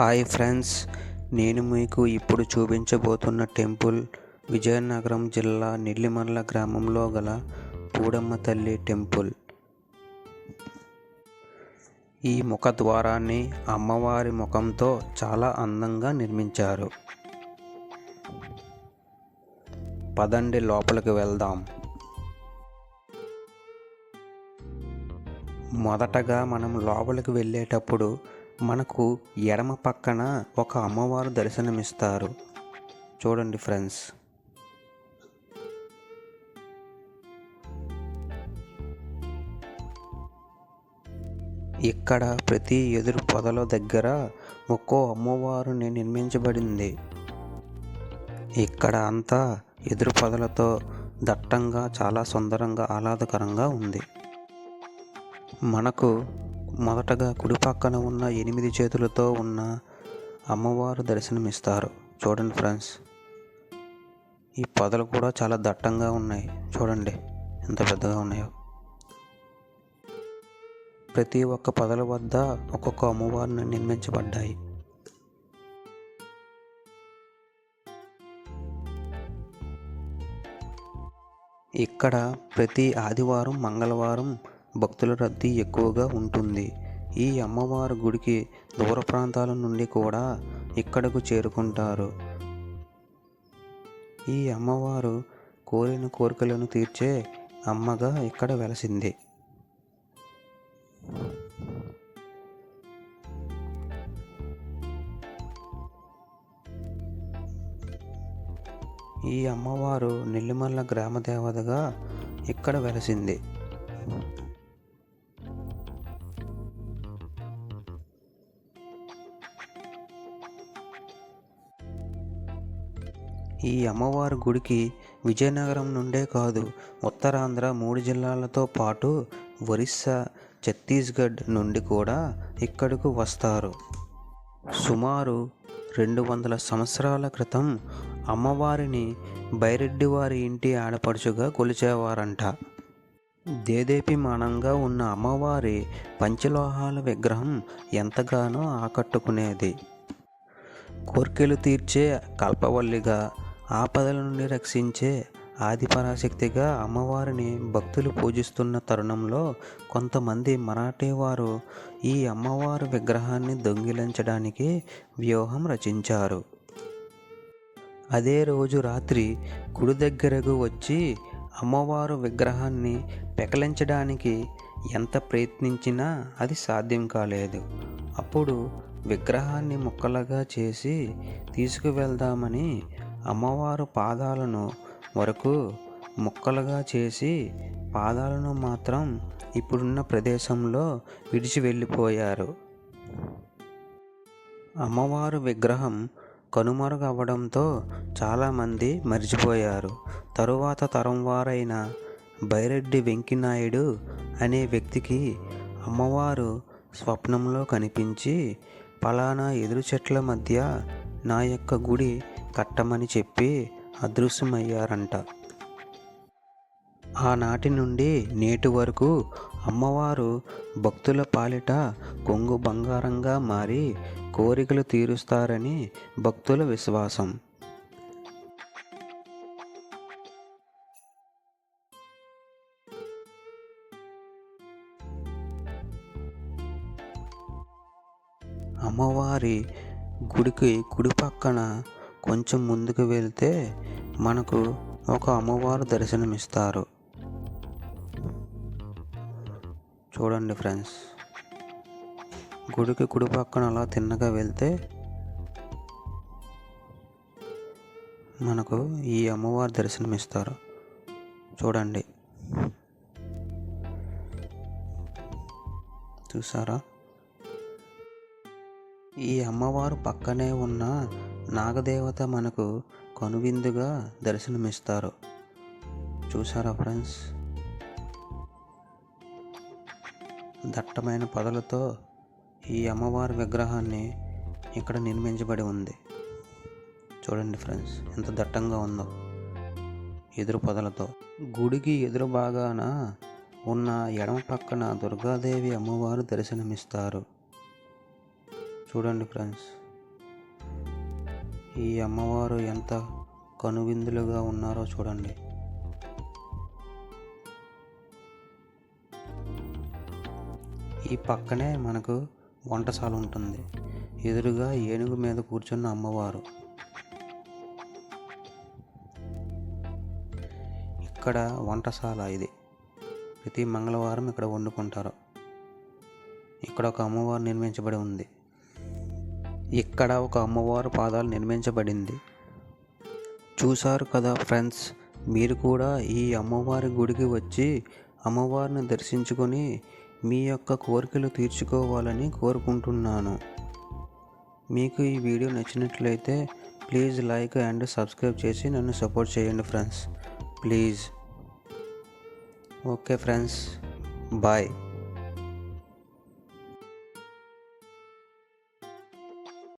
Hi friends నేను మీకు ఇప్పుడు చూపించబోతున్న టెంపుల్ విజయనగరం జిల్లా నెల్లిమర్ల గ్రామంలో గల పూడమ్మ తల్లి టెంపుల్. ఈ ముఖద్వారాన్ని అమ్మవారి ముఖంతో చాలా అందంగా నిర్మించారు. పదండి లోపలికి వెళ్దాం. మొదటగా మనం లోపలికి వెళ్ళేటప్పుడు మనకు ఎడమ పక్కన ఒక అమ్మవారు దర్శనమిస్తారు. చూడండి ఫ్రెండ్స్. ఇక్కడ ప్రతి ఎదురు పొదల దగ్గర ఒక్కో అమ్మవారుని నిర్మించబడింది. ఇక్కడ అంతా ఎదురు పొదలతో దట్టంగా చాలా సుందరంగా ఆహ్లాదకరంగా ఉంది. మనకు మొదటగా కుడి పక్కన ఉన్న ఎనిమిది చేతులతో ఉన్న అమ్మవారు దర్శనమిస్తారు. చూడండి ఫ్రెండ్స్ ఈ పొదలు కూడా చాలా దట్టంగా ఉన్నాయి. చూడండి ఎంత పెద్దగా ఉన్నాయో. ప్రతి ఒక్క పొదల వద్ద ఒక్కొక్క అమ్మవారిని నిర్మించబడ్డాయి. ఇక్కడ ప్రతి ఆదివారం మంగళవారం భక్తుల రద్దీ ఎక్కువగా ఉంటుంది. ఈ అమ్మవారి గుడికి దూర ప్రాంతాల నుండి కూడా ఇక్కడకు చేరుకుంటారు. ఈ అమ్మవారు కోరిన కోరికలను తీర్చే అమ్మగా ఇక్కడ వెలసింది. ఈ అమ్మవారు నెల్లిమల్ల గ్రామ దేవతగా ఇక్కడ వెలసింది. ఈ అమ్మవారి గుడికి విజయనగరం నుండే కాదు ఉత్తరాంధ్ర మూడు జిల్లాలతో పాటు ఒరిస్సా ఛత్తీస్గఢ్ నుండి కూడా ఇక్కడకు వస్తారు. సుమారు రెండు వందల సంవత్సరాల క్రితం అమ్మవారిని బైరెడ్డి వారి ఇంటి ఆడపడుచుగా కొలిచేవారంట. దేదేపిమానంగా ఉన్న అమ్మవారి పంచలోహాల విగ్రహం ఎంతగానో ఆకట్టుకునేది. కోర్కెలు తీర్చే కల్పవల్లిగా ఆపదల నుండి రక్షించే ఆదిపరాశక్తిగా అమ్మవారిని భక్తులు పూజిస్తున్న తరుణంలో కొంతమంది మరాఠీ వారు ఈ అమ్మవారి విగ్రహాన్ని దొంగిలించడానికి వ్యూహం రచించారు. అదే రోజు రాత్రి గుడి దగ్గరకు వచ్చి అమ్మవారు విగ్రహాన్ని పెకలించడానికి ఎంత ప్రయత్నించినా అది సాధ్యం కాలేదు. అప్పుడు విగ్రహాన్ని ముక్కలుగా చేసి తీసుకువెళ్దామని అమ్మవారు పాదాలను వరకు ముక్కలుగా చేసి పాదాలను మాత్రం ఇప్పుడున్న ప్రదేశంలో విడిచి వెళ్ళిపోయారు. అమ్మవారు విగ్రహం కనుమరుగవ్వడంతో చాలామంది మర్చిపోయారు. తరువాత తరం వారైన బైరెడ్డి వెంకినాయుడు అనే వ్యక్తికి అమ్మవారు స్వప్నంలో కనిపించి పలానా ఎదురు చెట్ల మధ్య నా యొక్క గుడి కట్టమని చెప్పి అదృశ్యమయ్యారంట. ఆనాటి నుండి నేటి వరకు అమ్మవారు భక్తుల పాలిట కొంగు బంగారంగా మారి కోరికలు తీరుస్తారని భక్తుల విశ్వాసం. అమ్మవారి గుడికి కుడి పక్కన కొంచెం ముందుకు వెళ్తే మనకు ఒక అమ్మవారు దర్శనమిస్తారు. చూడండి ఫ్రెండ్స్. గుడికి కుడి పక్కన అలా తిన్నగా వెళ్తే మనకు ఈ అమ్మవారు దర్శనమిస్తారు. చూడండి. చూసారా? ఈ అమ్మవారు పక్కనే ఉన్న నాగదేవత మనకు కనువిందుగా దర్శనమిస్తారు. చూసారా ఫ్రెండ్స్? దట్టమైన పొదలతో ఈ అమ్మవారి విగ్రహాన్ని ఇక్కడ నిర్మించబడి ఉంది. చూడండి ఫ్రెండ్స్ ఎంత దట్టంగా ఉందో. ఎదురు పొదలతో. గుడికి ఎదురు భాగాన ఉన్న ఎడమ పక్కన దుర్గాదేవి అమ్మవారు దర్శనమిస్తారు. చూడండి ఫ్రెండ్స్. ఈ అమ్మవారు ఎంత కనువిందులుగా ఉన్నారో చూడండి. ఈ పక్కనే మనకు వంటశాల ఉంటుంది. ఎదురుగా ఏనుగు మీద కూర్చున్న అమ్మవారు. ఇక్కడ వంటశాల ఇది. ప్రతి మంగళవారం ఇక్కడ వండుకుంటారు. ఇక్కడ ఒక అమ్మవారు నిర్మించబడి ఉంది. ఇక్కడ ఒక అమ్మవారు పాదాలు నిర్మించబడింది. చూశారు కదా ఫ్రెండ్స్ మీరు కూడా ఈ అమ్మవారి గుడికి వచ్చి అమ్మవారిని దర్శించుకొని మీ యొక్క కోరికలు తీర్చుకోవాలని కోరుకుంటున్నాను. మీకు ఈ వీడియో నచ్చినట్లయితే ప్లీజ్ లైక్ అండ్ సబ్స్క్రైబ్ చేసి నన్ను సపోర్ట్ చేయండి friends. Please. Okay friends bye.